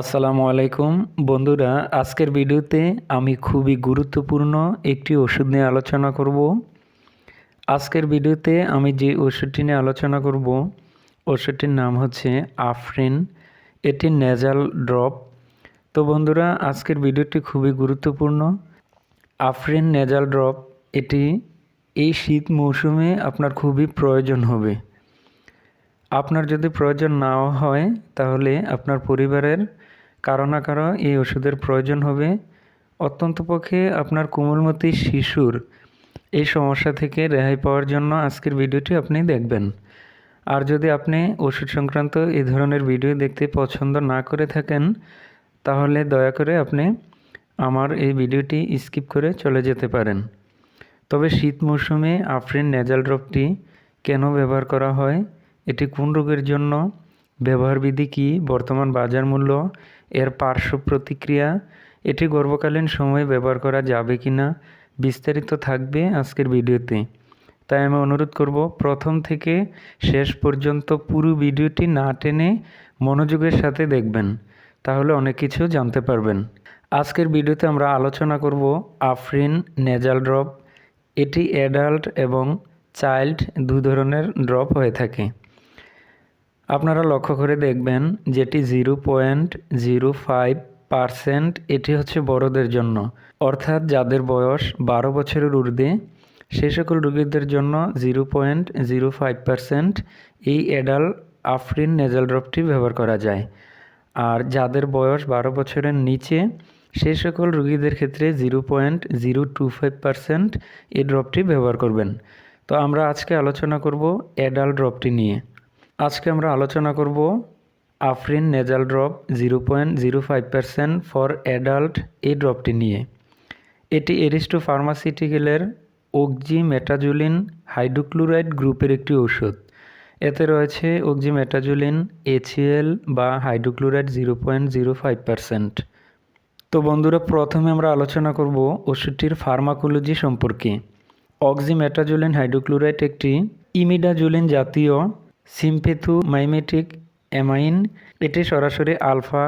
আসসালামু আলাইকুম। বন্ধুরা, আজকের ভিডিওতে আমি খুবই গুরুত্বপূর্ণ একটি ওষুধ নিয়ে আলোচনা করব। আজকের ভিডিওতে আমি যে ওষুধটি নিয়ে আলোচনা করব, ওষুধটির নাম হচ্ছে আফরিন। এটি নেজাল ড্রপ তো বন্ধুরা, আজকের ভিডিওটি খুবই গুরুত্বপূর্ণ। আফরিন নেজাল ড্রপ এটি এই শীত মৌসুমে আপনার খুবই প্রয়োজন হবে। আপনার যদি প্রয়োজন নাও হয়, তাহলে আপনার পরিবারের কারও না কারও এই ওষুধের প্রয়োজন হবে। অত্যন্ত পক্ষে আপনার কোমলমতি শিশুর এই সমস্যা থেকে রেহাই পাওয়ার জন্য আজকের ভিডিওটি আপনি দেখবেন। আর যদি আপনি ওষুধ সংক্রান্ত এই ধরনের ভিডিও দেখতে পছন্দ না করে থাকেন, তাহলে দয়া করে আপনি আমার এই ভিডিওটি স্কিপ করে চলে যেতে পারেন। তবে শীত মৌসুমে আফরিন নেজাল ড্রপটি কেন ব্যবহার করা হয়, এটি কোন রোগের জন্য ব্যবহার বিধি কী, বর্তমান বাজার মূল্য, এর পার্শ্ব প্রতিক্রিয়া, এটি গর্ভকালীন সময়ে ব্যবহার করা যাবে কি না, বিস্তারিত থাকবে আজকের ভিডিওতে। তাই আমি অনুরোধ করব, প্রথম থেকে শেষ পর্যন্ত পুরো ভিডিওটি না টেনে মনোযোগের সাথে দেখবেন, তাহলে অনেক কিছু জানতে পারবেন। আজকের ভিডিওতে আমরা আলোচনা করব আফরিন নেজাল ড্রপ। এটি অ্যাডাল্ট এবং চাইল্ড দু ধরনের ড্রপ হয়ে থাকে। আপনারা লক্ষ্য করে দেখবেন যেটি zero point zero five percent, এটি হচ্ছে বড়দের জন্য। অর্থাৎ যাদের বয়স বারো বছরের ঊর্ধ্বে সেই সকল রোগীদের জন্য zero point zero five percent এই অ্যাডাল আফরিন নেজাল ড্রপটি ব্যবহার করা যায়। আর যাদের বয়স বারো বছরের নিচে সেই সকল রোগীদের ক্ষেত্রে zero point zero two five percent এই ড্রপটি ব্যবহার করবেন। তো আমরা আজকে আলোচনা করব অ্যাডাল ড্রপটি নিয়ে। আজকে আমরা আলোচনা করব Afrin nasal drop zero point zero five percent for adult এই ড্রপটি নিয়ে। এটি এরিস্টো ফার্মাসিউটিক্যালের ওকজি মেটাজুলিন হাইড্রোক্লোরাইড গ্রুপের একটি ওষুধ এতে রয়েছে ওকজি মেটাজুলিন এইচএল বা hydrochloride zero point zero five percent. তো বন্ধুরা, প্রথমে আমরা আলোচনা করব ওষুধটির ফার্মাকোলজি সম্পর্কে। অক্সিমেটাজোলিন হাইড্রোক্লোরাইড একটি ইমিডাজোলিন জাতীয় সিমপেথু মাইমেটিক অ্যামাইন, এটি সরাসরি আলফা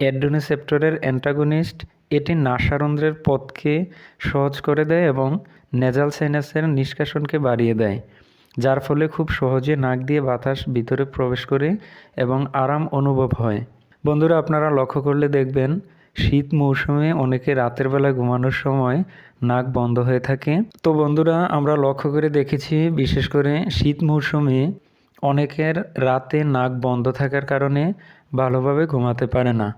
অ্যাডোনেসেপ্টরের অ্যান্টাগনিস্ট, এটি নাসারন্ধ্রের পথকে সহজ করে দেয় এবং নেজাল সাইনাসের নিষ্কাশনকে বাড়িয়ে দেয়, যার ফলে খুব সহজে নাক দিয়ে বাতাস ভিতরে প্রবেশ করে এবং আরাম অনুভব হয়। বন্ধুরা, আপনারা লক্ষ্য করলে দেখবেন, শীত মৌসুমে অনেকে রাতের বেলা ঘুমানোর সময় নাক বন্ধ হয়ে থাকে। তো বন্ধুরা, আমরা লক্ষ্য করে দেখেছি, বিশেষ করে শীত মৌসুমে অনেকের রাতে নাক বন্ধ থাকার কারণে ভালোভাবে ঘুমাতে পারে না।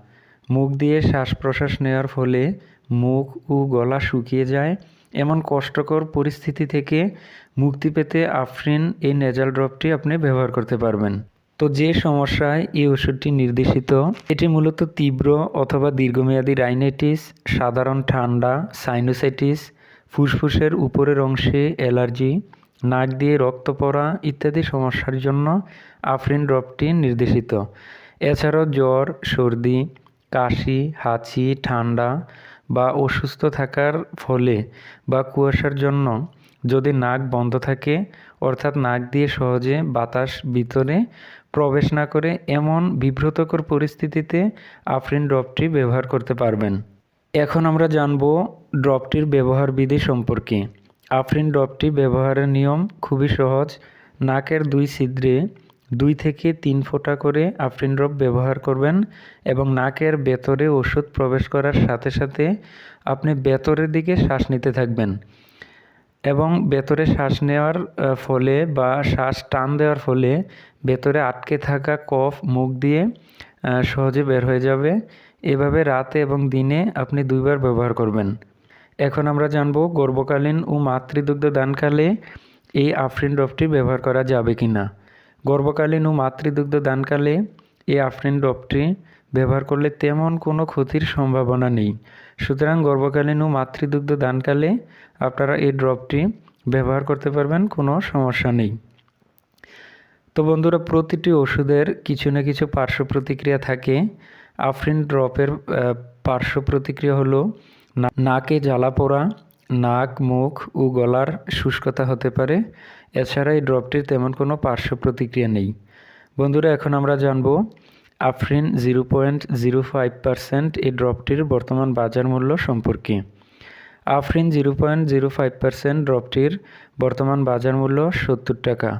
মুখ দিয়ে শ্বাস প্রশ্বাস নেওয়ার ফলে মুখ ও গলা শুকিয়ে যায়। এমন কষ্টকর পরিস্থিতি থেকে মুক্তি পেতে আফরিন এই নেজাল ড্রপটি আপনি ব্যবহার করতে পারবেন। তো যে সমস্যায় এই ওষুধটি নির্দেশিত, এটি মূলত তীব্র অথবা দীর্ঘমেয়াদী রাইনাইটিস সাধারণ ঠান্ডা সাইনোসাইটিস ফুসফুসের উপরের অংশে অ্যালার্জি নাক দিয়ে রক্ত পড়া ইত্যাদি সমস্যার জন্য আফরিন ড্রপটি নির্দেশিত। এছাড়াও জ্বর, সর্দি, কাশি, হাঁচি, ঠান্ডা বা অসুস্থ থাকার ফলে বা কুয়াশার জন্য যদি নাক বন্ধ থাকে, অর্থাৎ নাক দিয়ে সহজে বাতাস ভিতরে প্রবেশ না করে, এমন বিব্রতকর পরিস্থিতিতে আফরিন ড্রপটি ব্যবহার করতে পারবেন। এখন আমরা জানব ড্রপটির ব্যবহার বিধি সম্পর্কে। আফরিন ড্রপটি ব্যবহারের নিয়ম খুবই সহজ। নাকের দুই ছিদ্রে দুই থেকে তিন ফোঁটা করে আফরিন ড্রপ ব্যবহার করবেন এবং নাকের ভেতরে ওষুধ প্রবেশ করার সাথে সাথে আপনি ভেতরের দিকে শ্বাস নিতে থাকবেন এবং ভেতরে শ্বাস নেওয়ার ফলে বা শ্বাস টান দেওয়ার ফলে ভেতরে আটকে থাকা কফ, মুখ দিয়ে সহজে বের হয়ে যাবে। এভাবে রাতে এবং দিনে আপনি দুইবার ব্যবহার করবেন। এখন আমরা জানব গর্ভকালীন ও মাতৃদুগ্ধ দানকালে এই আফরিন ড্রপটি ব্যবহার করা যাবে কি না গর্ভকালীন ও মাতৃদুগ্ধ দানকালে এই আফরিন ড্রপটি ব্যবহার করলে তেমন কোনো ক্ষতির সম্ভাবনা নেই। সুতরাং গর্ভকালীন ও মাতৃদুগ্ধ দানকালে আপনারা এই ড্রপটি ব্যবহার করতে পারবেন, কোনো সমস্যা নেই। তো বন্ধুরা, প্রতিটি ওষুধের কিছু না কিছু পার্শ্ব প্রতিক্রিয়া থাকে। আফরিন ড্রপের পার্শ্ব প্রতিক্রিয়া হলো নাকে জ্বালা পোড়া, নাক, মুখ ও গলার শুষ্কতা হতে পারে। এছাড়া এই ড্রপটির তেমন কোনো পার্শ্ব প্রতিক্রিয়া নেই। বন্ধুরা, এখন আমরা জানব, Afrin zero point zero five percent এই ড্রপটির বর্তমান বাজার মূল্য সম্পর্কে। Afrin zero point zero five percent ড্রপটির বর্তমান বাজার মূল্য সত্তর টাকা।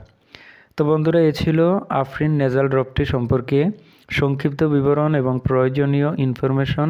তো বন্ধুরা, এ ছিল আফরিন নেজাল ড্রপটি সম্পর্কে সংক্ষিপ্ত বিবরণ এবং প্রয়োজনীয় ইনফরমেশন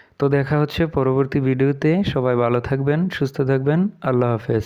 তো দেখা হচ্ছে পরবর্তী ভিডিওতে। সবাই ভালো থাকবেন সুস্থ থাকবেন। আল্লাহ হাফেজ।